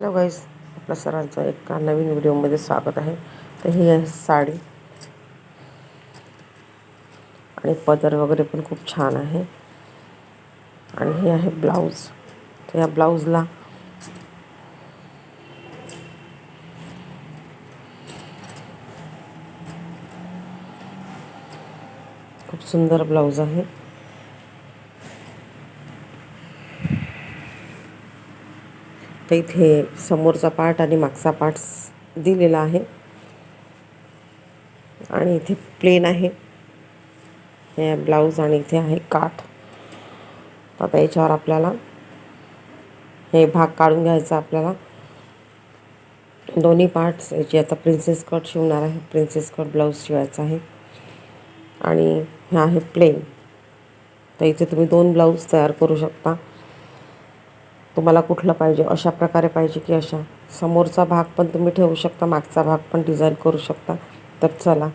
Hello guys आपल्या सरांचं एका नवीन व्हिडिओमध्ये स्वागत आहे. तर ही आहे साडी. आणि पदर वगैरे पण खूप छान आहे. आणि हे आहे ब्लाऊज. तर या ब्लाऊजला खूप सुंदर ब्लाऊज आहे. तर इथे समोरचा पार्ट आणि मागचा पार्ट दिलेला आहे. आणि इथे प्लेन आहे. हे ब्लाऊज आणि इथे आहे काठ. आता याच्यावर आपल्याला हे भाग काढून घ्यायचा आपल्याला. दोन्ही पार्ट्स याची आता प्रिन्सेस कट शिवणार आहे. प्रिन्सेस कट ब्लाऊज शिवायचा आहे. आणि हे आहे प्लेन तर इथे तुम्ही दोन ब्लाऊज तयार करू शकता. तुम्हाला कुठलं पाहिजे अशा प्रकारे पाहिजे की अशा समोरचा भाग पण तुम्ही ठेवू शकता मागचा भाग पण डिझाईन करू शकता. तर चला.